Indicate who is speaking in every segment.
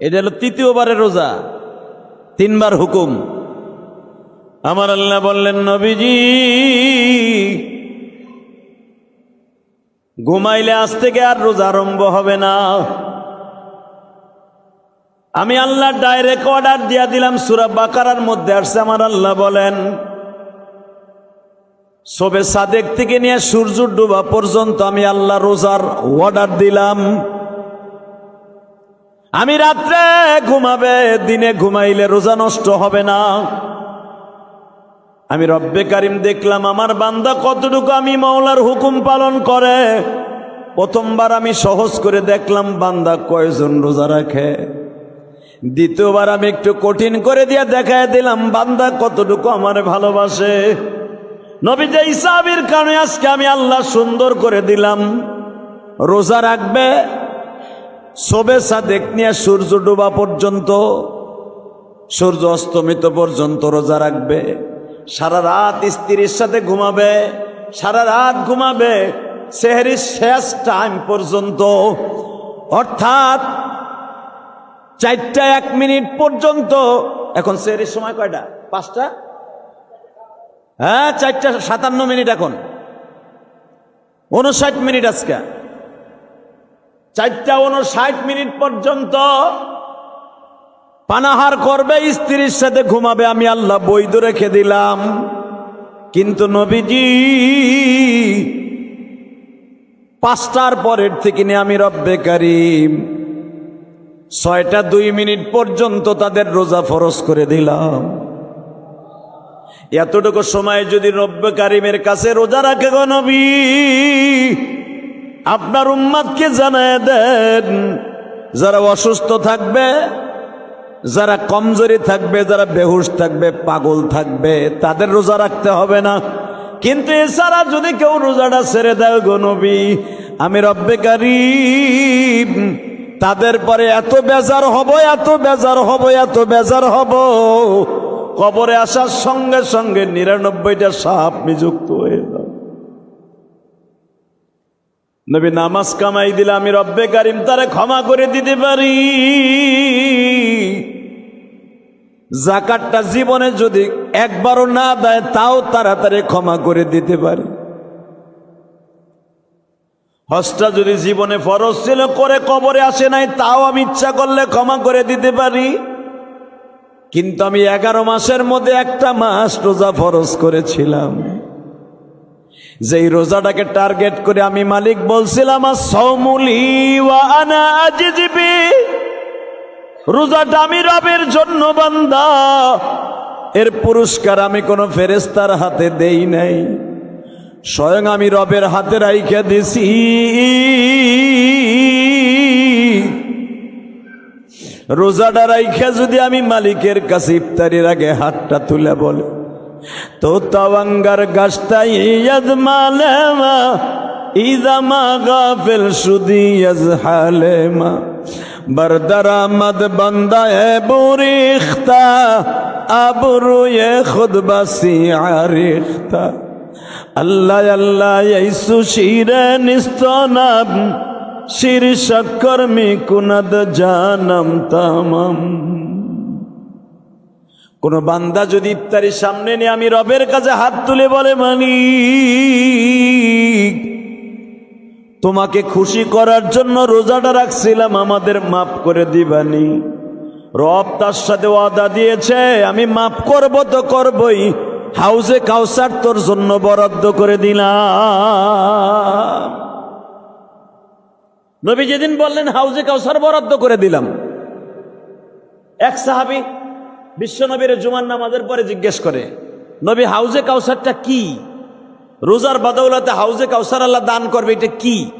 Speaker 1: এটা হলো তৃতীয়বারের রোজা, তিনবার হুকুম। আমার আল্লাহ বললেন, নবীজি, ঘুমাইলে আজ থেকে আর রোজা আরম্ভ হবে না। আমি আল্লাহ ডাইরেক্ট অর্ডার দিয়া দিলাম, সুরা বাকারার মধ্যে আসছে। আমার আল্লাহ বলেন, সবে সাদেক থেকে নিয়ে সূর্য ডুবা পর্যন্ত আমি আল্লাহ রোজার অর্ডার দিলাম। আমি রাত্রে ঘুমাবে, দিনে ঘুমাইলে রোজা নষ্ট হবে না। আমি রব্বে কারিম দেখলাম, আমার বান্দা কতটুকু আমি মাওলার হুকুম পালন করে। প্রথমবার আমি সহজ করে দেখলাম, বান্দা কয়জন রোজা রাখে। দ্বিতীয়বার আমি একটু কঠিন করে দিয়ে দেখায় দিলাম, বান্দা কতটুকু আমার ভালোবাসে। নবী যে ইসাবির কারণে আজকে আমি আল্লাহ সুন্দর করে দিলাম। রোজা রাখবে সবে সাদেক নিয়ে সূর্য ডোবা পর্যন্ত, সূর্য অস্তমিত পর্যন্ত রোজা রাখবে, সারা রাত স্ত্রীর সাথে ঘুমাবে, সারা রাত ঘুমাবে সেহরির শেষ টাইম পর্যন্ত। অর্থাৎ চারটা এক মিনিট পর্যন্ত, এখন সেহরির সময় কয়টা? পাঁচটা? হ্যাঁ চারটা সাতান্ন মিনিট এখন। উনষাট মিনিট আজকে। চারটা উনষাট মিনিট পর্যন্ত পানাহার করবে, স্ত্রীর সাথে ঘুমাবে, আমি আল্লাহ বৈধ রেখে দিলাম। কিন্তু নবীজি পাঁচটার পরের থেকে নিয়ে আমি রব্বে কারিম ছয়টা দুই মিনিট পর্যন্ত তাদের রোজা ফরজ করে দিলাম। এতটুকু সময় যদি রব্বে কারিমের কাছে রোজা রাখে গো নবী আপনার উম্মাদকে জানায় দেন, যারা অসুস্থ থাকবে, যারা কমজোরি থাকবে, যারা বেহুশ থাকবে, পাগল থাকবে, তাদের রোজা রাখতে হবে না। কিন্তু এছাড়া যদি কেউ রোজাটা ছেড়ে দেয় গো নবী, আমি রব্বে তাদের পরে এত বেজার হব, এত বেজার হব, এত বেজার হব। কবরে আসার সঙ্গে সঙ্গে নিরানব্বইটা সাপ নিযুক্ত হয়ে নবী নামাজ কামাই দিলে আমি রব্বে কারিম তারে ক্ষমা করে দিতে পারি। জাকাতটা জীবনে যদি একবারও না দেয়, তাও তাড়াতাড়ি ক্ষমা করে দিতে পারি। হজটা যদি জীবনে ফরজ ছিল, করে কবরে আসে নাই, তাও আমি ইচ্ছা করলে ক্ষমা করে দিতে পারি। কিন্তু আমি এগারো মাসের মধ্যে একটা মাস রোজা ফরজ করেছিলাম। যেই রোজাটাকে টার্গেট করে আমি মালিক বলছিলাম রোজাটা আমি রবের জন্য বান্দা। এর পুরস্কার আমি কোনো ফেরেস্তার হাতে দেই নাই। স্বয়ং আমি রবের হাতে রাইখে দিছি। রোজাটা রাইখা যদি আমি মালিকের কাছে ইফতারির আগে হাতটা তুলে বলে। তো তাওয়াঙ্গার গাছটা ইয়াদ মালেমা ইদামা গাফিল সুদি ইয়াজ হালেমা বরদরামদ বান্দা এ বুরিখতা আবরু এ খুদ বাসি আরিখতা আল্লাহ আল্লাহ ইসু শিরে নিস্তনাব শির শক্কর মি কুনদ জানম তামাম। কোন বান্দা যদি ইফতারির সামনে নিয়ে আমি রবের কাছে হাত তুলে বলে মানি তোমাকে খুশি করার জন্য রোজাটা রাখছিলাম, আমাদের মাফ করে দিবানি। রব তার সাথে ওয়াদা দিয়েছে, আমি মাফ করব তো করবই, হাউজে কাউসার তোর জন্য বরাদ্দ করে দিলাম। নবী যেদিন বললেন, হাউজে কাউসার বরাদ্দ করে দিলাম। এক সাহাবি বিশ্বনবীর জুমার নামাজের পরে জিজ্ঞেস করে, নবী, হাউজে কাউসারটা কি? রোজার বদৌলতে হাউজে কাউসার আল্লাহ দান করবে, এটা কি?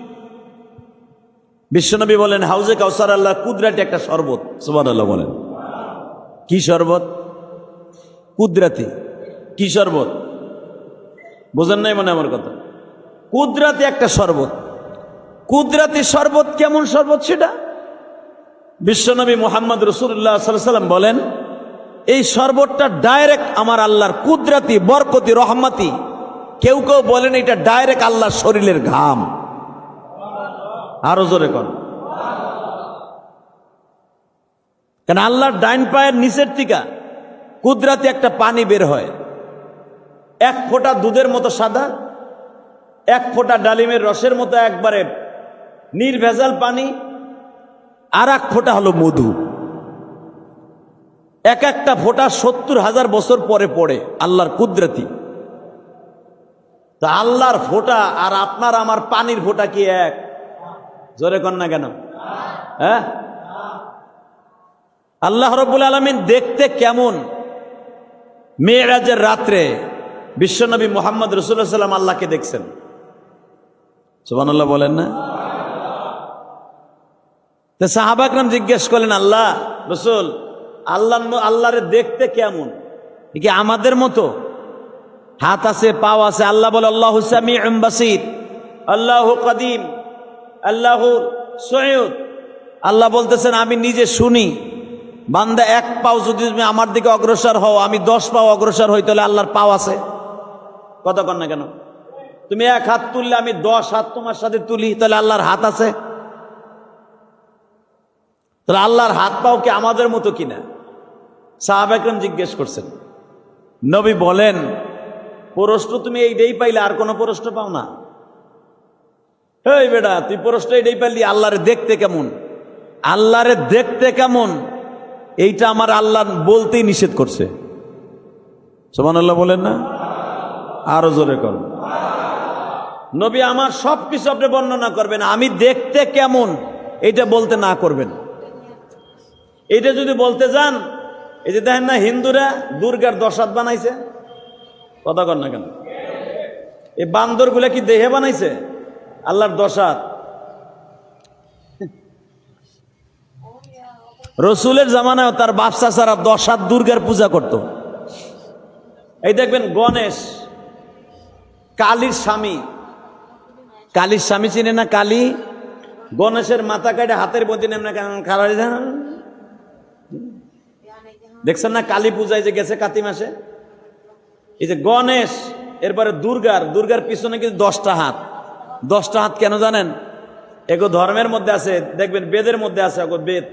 Speaker 1: বিশ্বনবী বলেন, হাউজে কাউসার আল্লাহ কুদরাটি একটা শরবত। সুবান আল্লাহ বলেন। কি শরবত? কুদরাতি। কি শরবত? বোঝেন নাই মনে আমার কথা। কুদরাতি একটা শরবত। কুদরাতি শরবত কেমন শরবত সেটা? বিশ্বনবী মোহাম্মদ রসুল্লাহ সাল্লাম বলেন এই শরবতটা ডাইরেক্ট আমার আল্লাহর কুদরাতি, বরকতি, রহমাতি। কেউ কেউ বলেন এটা ডাইরেক্ট আল্লাহর শরীরের ঘাম। আরও জোরে কর কেন আল্লাহর ডাইন পায়ের নিচের টিকা কুদরাতে একটা পানি বের হয়। এক ফোঁটা দুধের মতো সাদা, এক ফোঁটা ডালিমের রসের মতো একবারে নির্ভেজাল পানি আর এক ফোঁটা হলো মধু। এক একটা ফোঁটা সত্তর হাজার বছর পরে পড়ে, আল্লাহর কুদরতি। তা আল্লাহর ফোঁটা আর আপনার আমার পানির ফোঁটা কি এক? জোরে কন না কেন? হ্যাঁ? আল্লাহ রব্বুল আলমিন দেখতে কেমন? মেয়েরাজের রাত্রে বিশ্বনবী মোহাম্মদ রসুল্লাহ সাল্লাম আল্লাহকে দেখছেন। সুবানাল্লাহ বলেন না? তো সাহাবাকরাম জিজ্ঞেস করলেন, আল্লাহ, রসুল আল্লাহ আল্লাহরে দেখতে কেমন? কি আমাদের মতো? হাত আছে, পাও আছে, আল্লাহ বলে, আল্লাহ হুসামি বাসির, আল্লাহ কদিম, আল্লাহ সৈয়দ। আল্লাহ বলতেছেন, আমি নিজে শুনি। বান্দা এক পাও যদি তুমি আমার দিকে অগ্রসর হও, আমি দশ পাও অগ্রসর হই, তাহলে আল্লাহর পাও আছে। কথা কর না কেন? তুমি এক হাত তুললে আমি দশ হাত তোমার সাথে তুলি, তাহলে আল্লাহর হাত আছে? তাহলে আল্লাহর হাত পাও কি আমাদের মতো কিনা? সাহাব একরম জিজ্ঞেস করছেন, নবী বলেন প্রশ্ন তুমি এইটাই পাইলে আর কোনো প্রশ্ন পাও না? এই বেটা, তুই প্রশ্ন এইটাই পাইলি, আল্লাহরে দেখতে কেমন? আল্লাহরে দেখতে কেমন? এইটা আমার আল্লাহ বলতেই নিষেধ করছে। সোমান আল্লাহ বলেন না? আরও জোরে কর নবী, আমার সব কিছু আপনি বর্ণনা করবেন, আমি দেখতে কেমন? এটা বলতে না করবেন। এটা যদি বলতে যান এই যে দেখেন না, হিন্দুরা দুর্গার দশাত বানাইছে। কথা কর না কেন? এই বান্দরগুলা কি দেহে বানাইছে? আল্লাহর দশাত। রসুলের জামানায় তার বাপসা ছাড়া দশ হাত দুর্গার পূজা করত। এই দেখবেন গণেশ, কালীর স্বামী। কালীর স্বামী চিনে না কালী? গণেশের মাথা কাটে হাতের নেমনা খাড়া দেখছেন না কালী পূজায় যে গেছে কাতি মাসে? এই যে গণেশ, এরপরে দুর্গার দুর্গার পিছনে কিন্তু দশটা হাত। দশটা হাত কেন জানেন? এগো ধর্মের মধ্যে আছে, দেখবেন বেদের মধ্যে আছে, এগো বেদ।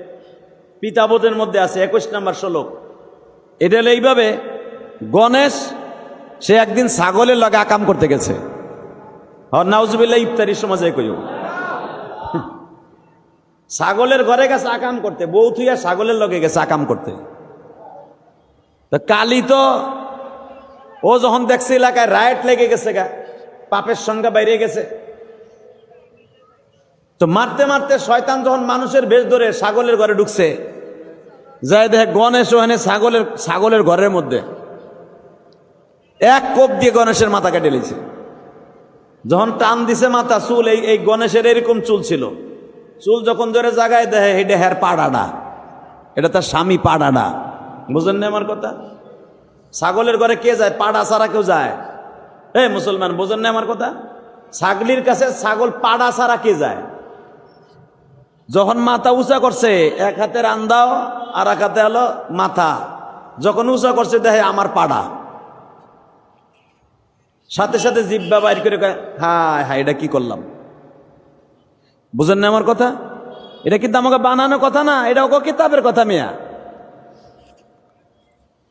Speaker 1: পিতাবোধের মধ্যে আছে, একুশ নাম্বার শ্লোক। এটা হলো এইভাবে, গণেশ, সে একদিন ছাগলের লগে আকাম করতে গেছে। আর নাউজুবিল্লাহ, ইফতারি সমাজে কইও। ছাগলের ঘরে গেছে আকাম করতে, বউ ছাগলের লগে গেছে আকাম করতে। তো কালি তো, ও যখন দেখছে এলাকায় রায়ট লেগে গেছে গা, পাপের সংখ্যা বাইরে গেছে। তো মারতে মারতে শয়তান যখন মানুষের বেশ ধরে ছাগলের ঘরে ঢুকছে যাই দেখে গণেশ ওখানে ছাগলের ছাগলের ঘরের মধ্যে। এক কোপ দিয়ে গণেশের মাথা কেটে লিছে যখন টান দিছে মাথা, চুল, এই এই গণেশের এরকম চুল ছিল। চুল যখন ধরে জাগায় দেখে এটা হ্যার পাড়াডা। এটা তার স্বামী পাড়াডা। বুঝলেন না আমার কথা? ছাগলের ঘরে কে যায়? পাড়া ছাড়া কেউ যায়? এ মুসলমান বুঝেন না আমার কথা? ছাগলির কাছে ছাগল পাড়া ছাড়া কে যায়? যখন মাথা উঁচা করছে, এক হাতে আন্দাও আর এক হাতে হলো মাথা। যখন উঁচা করছে, দেখে আমার পাড়া। সাথে সাথে জিব্বা বাইর করে হায় হায়, এটা কি করলাম? বুঝেন না আমার কথা? এটা কিন্তু আমাকে বানানো কথা না এটা ওকে কিতাবের কথা মিয়া।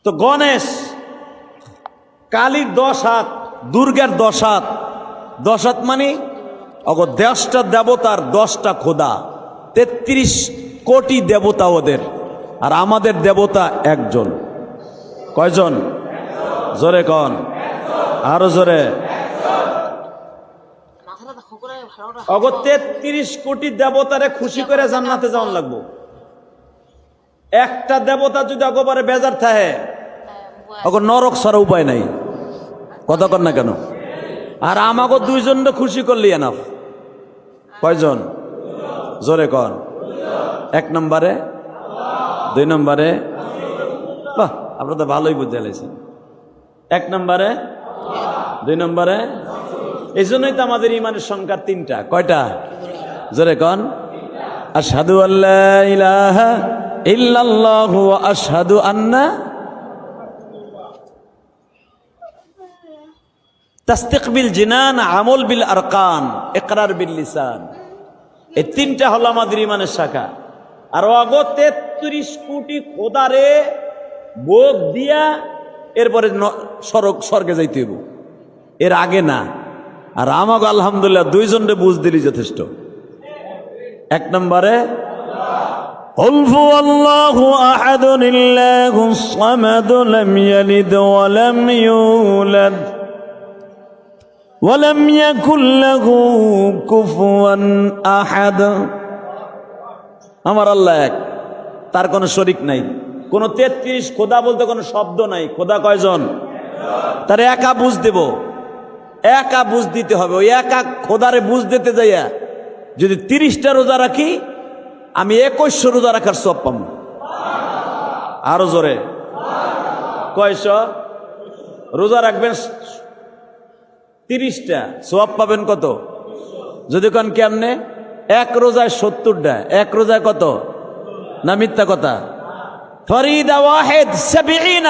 Speaker 1: তো গণেশ, কালীর দশ হাত দুর্গার দশ হাত দশ হাত মানে অগ দশটা দেবতার দশটা খোদা। তেত্রিশ কোটি দেবতা ওদের, আর আমাদের দেবতা একজন। কয়জন? জোরে কন। আরও জোরে। অগ তেত্রিশ কোটি দেবতারে খুশি করে জান্নাতে যাওয়ান লাগবো। একটা দেবতা যদি অগবারে বেজার থাকে অগ নরক সরা উপায় নাই। কথা কর না কেন? আর আমাকে দুইজন খুশি করলি এনাফ। কয়জন? জোরে কর এক নম্বরে? দুই নম্বরে? বাহ, আপনারা তো ভালোই বুঝতে লাইছেন এক নম্বরে? দুই নম্বরে? এই জন্যই তো আমাদের ইমানের সংখ্যা তিনটা। কয়টা? জোরে কন। আশহাদু আল্লাহ ইল্লাল্লাহু আশহাদু আন্না তাস্তিক বিল জিনান আমল বিল আরকান ইকরার বিল লিসান এই তিনটা হলো আমাদের ইমানের শাখা আর অগ তেত্রিশ কোটি খোদারে বোক দিয়া এরপরে ন- সড়ক স্বর্গে যাইতে হইব এর আগে না আর আমাকে আলহামদুলিল্লাহ দুইজনরে বুঝ দিলি যথেষ্ট এক নম্বরে قل هو الله أحد الله الصمد لم يلد ولم يولد ولم يكن له كفوا أحد আমার আল্লাহ এক তার কোনো শরিক নাই কোনো তেত্রিশ খোদা বলতে কোনো শব্দ নাই খোদা কয়জন তার একা বুঝ দেব একা বুঝ দিতে হবে ওই একা খোদারে বুঝ দিতে যাইয়া যদি তিরিশটা রোজা রাখি আমি একুশশো রোজা রাখার সব পাম আরো জোরে কয়শ রোজা রাখবেন তিরিশটা। সোয়াব পাবেন কত? যদি কন কেমনে? এক রোজায় সত্তরটা। এক রোজায় কত? না মিথ্যা কথা? ফরিদা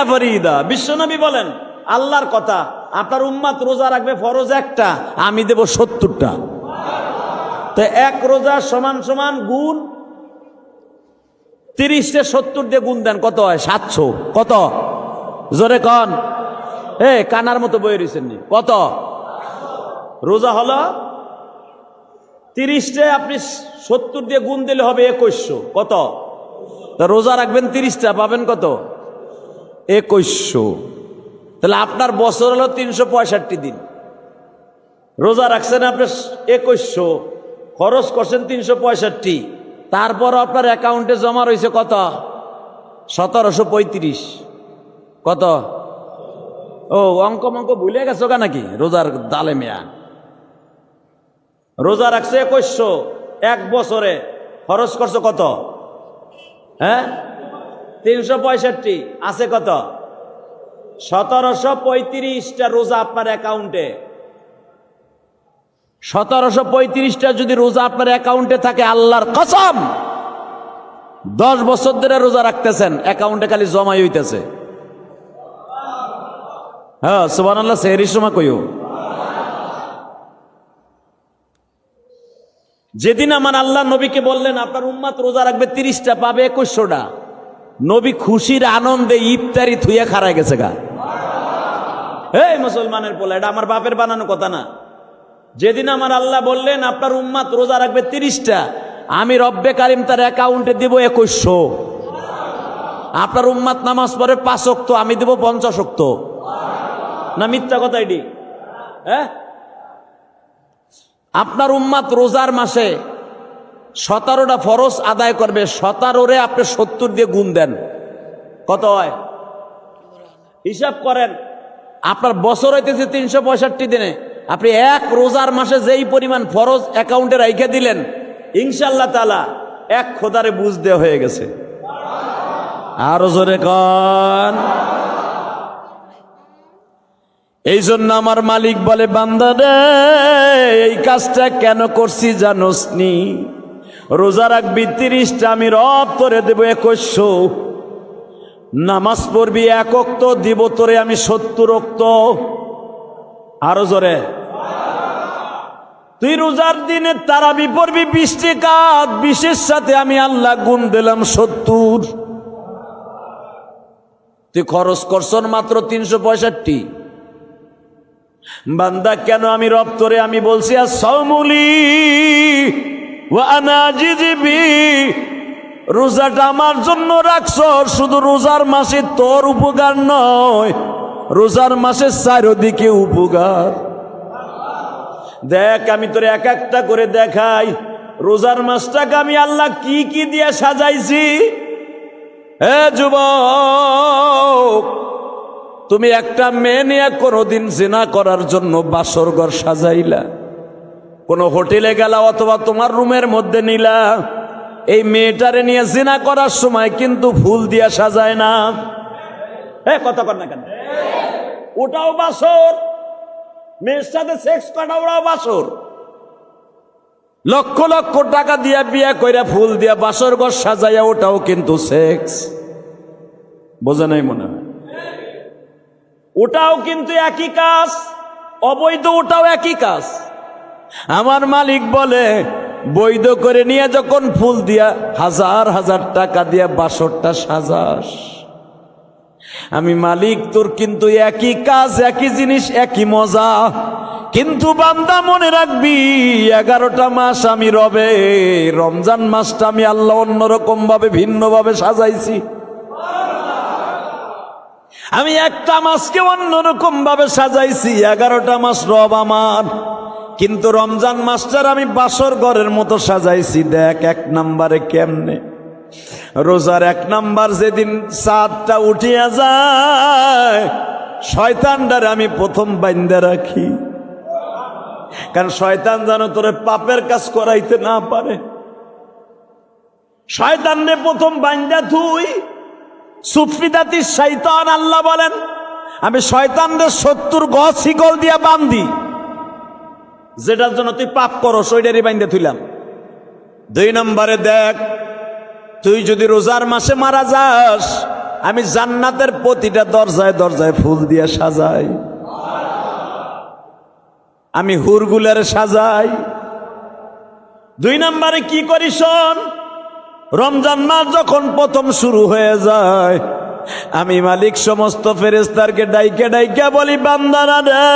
Speaker 1: ফরিদা। বিশ্বনবী বলেন, আল্লাহর কথা রোজা রাখবে একটা, আমি দেব সত্তরটা। তো এক রোজা সমান সমান গুণ তিরিশে সত্তর দিয়ে গুণ দেন, কত হয়? সাতশো। কত? জোরে কন। এ, কানার মতো বয়ে রয়েছেন কত? রোজা হলো তিরিশটে আপনি সত্তর দিয়ে গুণ দিলে হবে একুশশো। কত? তা রোজা রাখবেন তিরিশটা, পাবেন কত? একুশশো। তাহলে আপনার বছর হলো তিনশো পঁয়ষট্টি দিন। রোজা রাখছেন আপনি একুশশো, খরচ করছেন তিনশো পঁয়ষট্টি। তারপর আপনার অ্যাকাউন্টে জমা রয়েছে কত? সতেরোশো পঁয়ত্রিশ। কত? ও, অঙ্ক মঙ্ক ভুলে গেছো গা নাকি? রোজার দালে মেয়া রোজা রাখছে একুশশো, এক বছরে। খরচ করছ কত? হ্যাঁ? তিনশো পঁয়ষট্টি, আছে কত? সতেরোশো পঁয়ত্রিশটা রোজা আপনার অ্যাকাউন্টে সতেরোশো পঁয়ত্রিশটা যদি রোজা আপনার অ্যাকাউন্টে থাকে, আল্লাহর কসম! দশ বছর ধরে রোজা রাখতেছেন অ্যাকাউন্টে খালি জমাই হইতেছে। হ্যাঁ সুবান আল্লাহ সেহরির সময় কইও। যেদিন আমার আল্লাহ নবীকে বললেন, আপনার উম্মাত রোজা রাখবে তিরিশটা, পাবে একুশশোটা। নবী খুশির আনন্দে ইফতারি থুয়ে খারায় গেছে গা। এই মুসলমানের পোলা, এটা আমার বাপের বানানো কথা না। যেদিন আমার আল্লাহ বললেন, আপনার উম্মাত রোজা রাখবে তিরিশটা, আমি রব্বে কারিম তার অ্যাকাউন্টে দিব একুশশো। আপনার উম্মাত নামাজ পরে পাঁচ অক্ত আমি দেব পঞ্চাশ অক্ত না মিথ্যা কথা এটি? হ্যাঁ? আপনার উম্মাত রোজার মাসে সতেরোটা ফরজ আদায় করবে, সতেরোরে আপনি সত্তর দিয়ে গুণ দেন। কত হয়? হিসাব করেন, আপনার বছর হইতেছে তিনশো পঁয়ষট্টি দিনে। আপনি এক রোজার মাসে যেই পরিমাণ ফরজ অ্যাকাউন্টে রাইখে দিলেন ইনশাল্লাহ তালা এক খোদারে বুঝ দেওয়া হয়ে গেছে। আরও জোরে কন। এই জন্য আমার মালিক বলে, বান্দা রে, এই কাজটা কেন করছি জানোস নি? রোজা রাখবি তিরিশটা, আমি রব তোরে দেবো একুশশো। নামাজ পড়বি এক অক্ত দিব তোরে আমি সত্তর অক্ত আরও জোরে। তুই রোজার দিনে তারাবি পড়বি বৃষ্টি কাত বিশেষ সাথে আমি আল্লাহ গুণ দিলাম সত্তর। তুই খরচ করছন মাত্র তিনশো পঁয়ষট্টি। বান্দা, কেন আমি রব তোরে আমি বলছি, আর সৌমুলি রোজাটা আমার জন্য রাখছ, শুধু রোজার মাসে তোর উপকার নয়, রোজার মাসে চারোদিকে উপকার। দেখ, আমি তোর এক একটা করে দেখাই, রোজার মাসটাকে আমি আল্লাহ কি কি দিয়ে সাজাইছি? হে যুবক তুমি একটা মেয়ে নিয়ে কোনোদিন জিনা করার জন্য বাসর ঘর সাজাইলা। কোনো হোটেলে গেলা অথবা তোমার রুমের মধ্যে নিলা। এই মেয়েটারে নিয়ে জেনা করার সময় কিন্তু ফুল দিয়া সাজায় না। হ্যাঁ কথা কর না কেন? ওটাও বাসর। মেয়ের সাথে সেক্স করা ওরাও বাসর। লক্ষ লক্ষ টাকা দিয়া বিয়া কইরা ফুল দিয়া বাসর ঘর সাজাইয়া ওটাও কিন্তু সেক্স বোঝা নাই মনে হয়? ওটাও কিন্তু একই কাজ, অবৈধ ওটাও একই কাজ। আমার মালিক বলে, বৈধ করে নিয়ে যখন ফুল দিয়া হাজার হাজার টাকা দিয়া বাসরটা সাজাস। আমি মালিক, তোর কিন্তু একই কাজ, একই জিনিস, একই মজা। কিন্তু বান্দা মনে রাখবি, এগারোটা মাস আমি রবে, রমজান মাসটা আমি আল্লাহ অন্যরকম ভাবে ভিন্নভাবে সাজাইছি। আমি একটা মাসকে অন্যরকম ভাবে সাজাইছি, এগারোটা মাস রব আমার। কিন্তু রমজান মাসটার আমি বাসর ঘরের মতো সাজাইছি, দেখ এক নাম্বারে কেমনে। রোজার এক নাম্বার যেদিন চাঁদটা উঠিয়া যায়, শয়তানটারে আমি প্রথম বাইন্দা রাখি। কারণ শয়তান যেন তোরে পাপের কাজ করাইতে না পারে। শয়তানরে প্রথম বাইন্দা তুই সুফিদাতি শৈতান আল্লাহ বলেন, আমি শয়তানদের সত্তর গছ শিকল দিয়া বান্ধি, যেটার জন্য তুই পাপ করো ওইটারই বাইন্দে থুইলাম। দুই নম্বরে দেখ, তুই যদি রোজার মাসে মারা যাস, আমি জান্নাতের প্রতিটা দরজায় দরজায় ফুল দিয়ে সাজাই। আমি হুরগুলের সাজাই। দুই নম্বরে কি করি রমজান মাস যখন প্রথম শুরু হয়ে যায়, আমি মালিক সমস্ত ফেরেস্তারকে ডাইকে ডাইকে বলি, বান্দারা রে,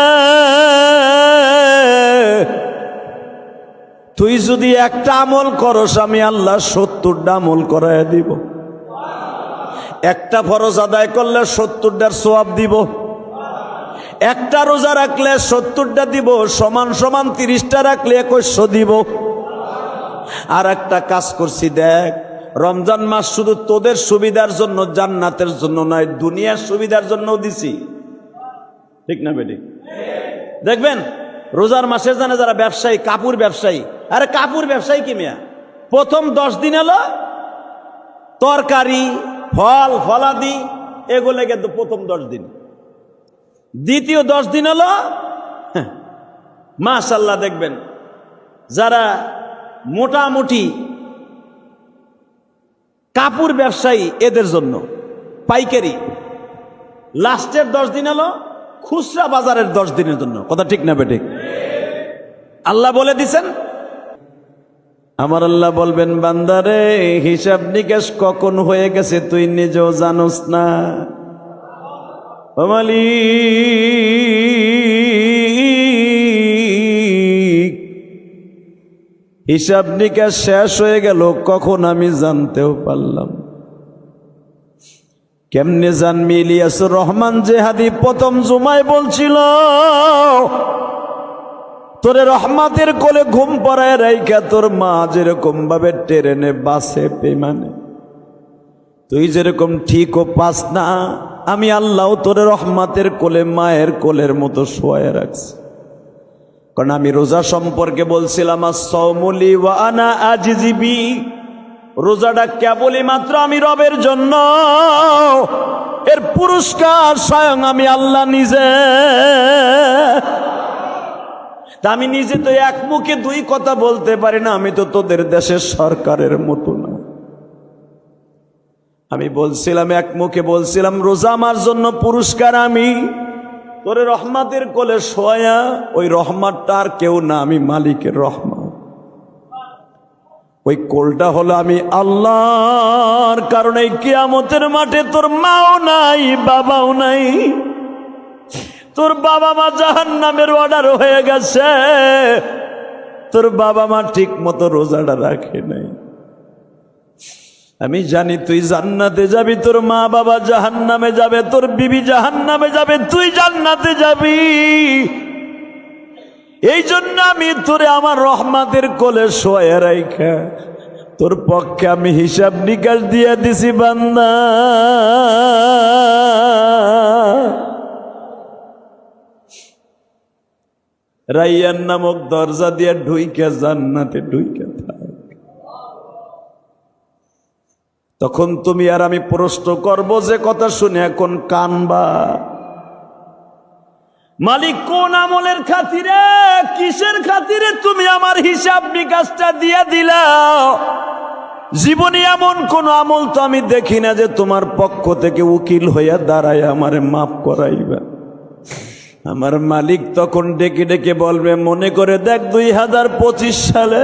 Speaker 1: তুই যদি একটা আমল করস, আমি আল্লাহ সত্তরটা আমল করায় দিব। একটা ফরজ আদায় করলে সত্তরটার সোয়াব দিব। একটা রোজা রাখলে সত্তরটা দিব, সমান সমান তিরিশটা রাখলে একশো দিব। আর একটা কাজ করছি, দেখ রমজান মাস শুধু তোদের সুবিধার জন্য, জান্নাতের জন্য নয়, দুনিয়ার সুবিধার জন্য দিছি। ঠিক না বেটি? দেখবেন, রোজার মাসে জানে যারা ব্যবসায়ী, কাপড় ব্যবসায়ী। আরে কাপড় ব্যবসায়ী কি মিয়া? প্রথম দশ দিন হলো তরকারি, ফল, ফলাদি, এগুলো কিন্তু প্রথম দশ দিন। দ্বিতীয় দশ দিন হলো মাশাল্লাহ দেখবেন, যারা মোটামুটি কাপড় ব্যবসায়ী এদের জন্য। পাইকারি। লাস্টের দশ দিন হলো খুচরা বাজারের দশ দিনের জন্য। কথা ঠিক না বেঠিক? আল্লাহ বলে দিছেন, আমার আল্লাহ বলবেন, বান্দারে, হিসাব নিকাশ কখন হয়ে গেছে তুই নিজেও জানোস না। হিসাব নিকাশ শেষ হয়ে গেল, কখন আমি জানতেও পারলাম। কেমনে জানবি ইলিয়াসুর রহমান জেহাদি? প্রথম জুমায় বলছিল, তোরে রহমাতের কোলে ঘুম পড়ায় রাইখা তোর মা যেরকম ভাবে ট্রেনে, বাসে পেমানে তুই যেরকম ঠিক ও পাস না, আমি আল্লাহ তোরে রহমাতের কোলে, মায়ের কোলের মতো শোয়ায় রাখছি। কারণ আমি রোজা সম্পর্কে বলছিলাম সৌমলি ওয়ানা আজিজিবি রোজাটা কেবলই মাত্র আমি রবের জন্য। এর পুরস্কার স্বয়ং আমি আল্লাহ নিজে। তা আমি নিজে তো এক মুখে দুই কথা বলতে পারি না, আমি তো তোদের দেশের সরকারের মতো না। আমি বলছিলাম, এক মুখে বলছিলাম, রোজা আমার জন্য পুরস্কার আমি। তোরে রহমাতের কোলে শোয়া ওই রহমাতটা আর কেউ না, আমি মালিকের রহমত। ওই কোলটা হলো আমি আল্লাহর, কারণে কিয়ামতের মাঠে তোর মাও নাই, বাবাও নাই। তোর বাবা মা জাহান নামের অর্ডার হয়ে গেছে। তোর বাবা মা ঠিক মতো রোজাটা রাখে নাই। আমি জানি তুই জান্নাতে যাবি, তোর মা বাবা জাহান নামে যাবে, তোর বিবি জাহান নামে যাবে, তুই জান্নাতে যাবি। এই জন্য আমি তোরে আমার রহমাতের কোলে শোয়া রাইখা, তোর পক্ষে আমি হিসাব নিকাশ দিয়ে দিছি, বান্দা। রাইয়ার নামক দরজা দিয়ে ঢুইকে জান্নাতে ঢুইকে থাক। তখন তুমি আর আমি প্রশ্ন করব যে কথা শুনে এখন কানবা। মালিক কোন আমলের খাতিরে, কিসের খাতিরে তুমি আমার হিসাব নিকাশটা দিয়ে দিলা? জীবনে এমন কোন আমল তো আমি দেখি না যে তোমার পক্ষ থেকে উকিল হইয়া দাঁড়ায় আমারে মাফ করাইবা। আমার মালিক তখন ডেকে ডেকে বলবে, মনে করে দেখ দুই হাজার পঁচিশ সালে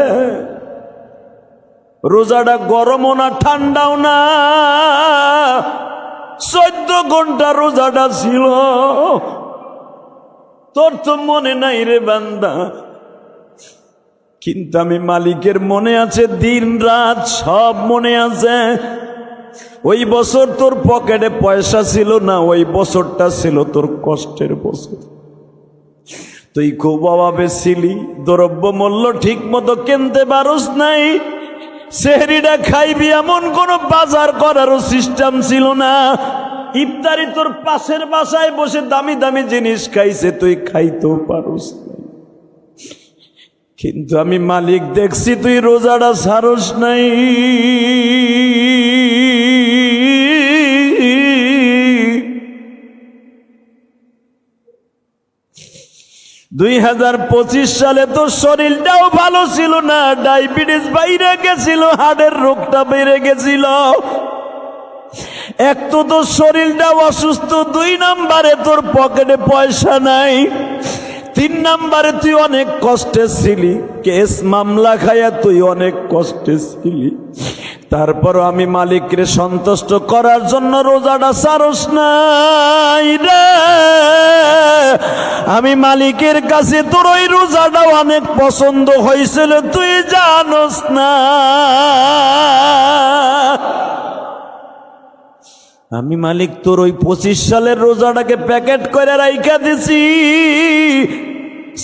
Speaker 1: রোজাটা গরমও না, ঠান্ডাও না। চোদ্দ ঘণ্টা রোজাটা ছিল। তোর তো মনে নাই রে বান্দা। কিন্তু আমি মালিকের মনে আছে দিন রাত সব মনে আছে। ওই বছর তোর পকেটে পয়সা ছিল না, ওই বছরটা ছিল তোর কষ্টের বছর। তুই খুব অভাবে ছিলি দ্রব্য মূল্য ঠিক মতো কিনতে পারস নাই। সেহরিটা খাইবি, এমন কোন বাজার করারও সিস্টেম ছিল না। ইফতারি তোর পাশের বাসায় বসে দামি দামি জিনিস খাইছে, তুই খাইতেও পারস কিন্তু আমি মালিক দেখছি, তুই রোজাটা সারস নাই। দুই হাজার পঁচিশ সালে তো শরীরটাও ভালো ছিল না, ডায়াবেটিস বাইরে গেছিল, হাড়ের রোগটা বেড়ে গেছিল। এক তো তোর শরীরটা অসুস্থ, দুই নাম্বারে তোর পকেটে পয়সা নাই, তিন নাম্বারে তুই অনেক কষ্টে ছিলি, কেস মামলা খাইয়া তুই অনেক কষ্টে ছিলি। তারপর আমি মালিকরে সন্তুষ্ট করার জন্য রোজাটা সারস নাই রে। আমি মালিকের কাছে তোর ওই রোজাটা অনেক পছন্দ হয়েছিল, তুই জানস না। আমি মালিক তোর ওই পঁচিশ সালের রোজাটাকে প্যাকেট করে রাইখা দিছি।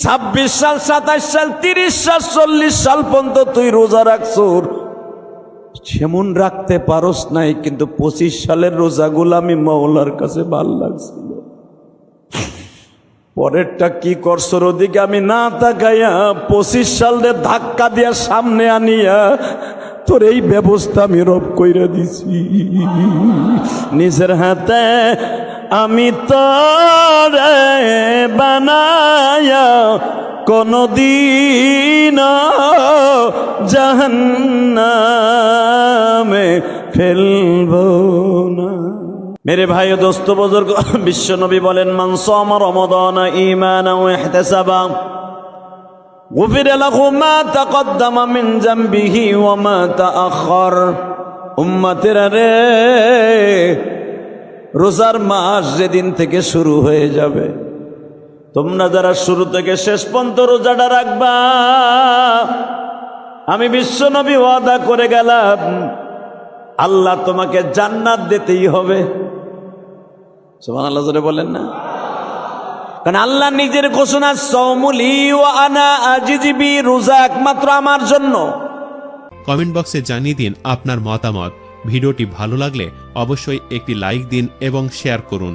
Speaker 1: ছাব্বিশ সাল সাতাশ সাল, তিরিশ সাল, চল্লিশ সাল পর্যন্ত তুই রোজা রাখছোর। সেমন রাখতে পারস নাই, কিন্তু পঁচিশ সালের রোজাগুলো আমি মৌলার কাছে ভালো লাগছিল। পরেরটা কি করছর ওদিকে আমি না তাকাইয়া পঁচিশ সালের ধাক্কা দিয়া সামনে আনিয়া তোর এই ব্যবস্থা আমি রব কইরা দিছি। নিজের হাতে আমি তোর বানায়া কোনদিন জাহান্নামে ফেলব না মেরে ভাই ও দোস্ত বুজুর্গ বিশ্বনবী বলেন মানস আমার রমদান ইমান ও ইহতিসাবা غفر له ما تقدم من ذنبه وما تأخر উম্মাতেরা রে রোজার মাস যেদিন থেকে শুরু হয়ে যাবে তোমরা যারা শুরু থেকে শেষ পর্যন্ত রোজাটা রাখবা, আমি বিশ্বনবী ওয়াদা করে গেলাম, আল্লাহ তোমাকে জান্নাত দিতেই হবে। সোমান আল্লাহ জোরে বলেন না। কারণ আল্লাহ নিজের ঘোষণা সৌমুলি ও আনা আজিজিবি রোজা একমাত্র আমার জন্য।
Speaker 2: কমেন্ট বক্সে জানিয়ে দিন আপনার মতামত। ভিডিওটি ভালো লাগলে অবশ্যই একটি লাইক দিন এবং শেয়ার করুন।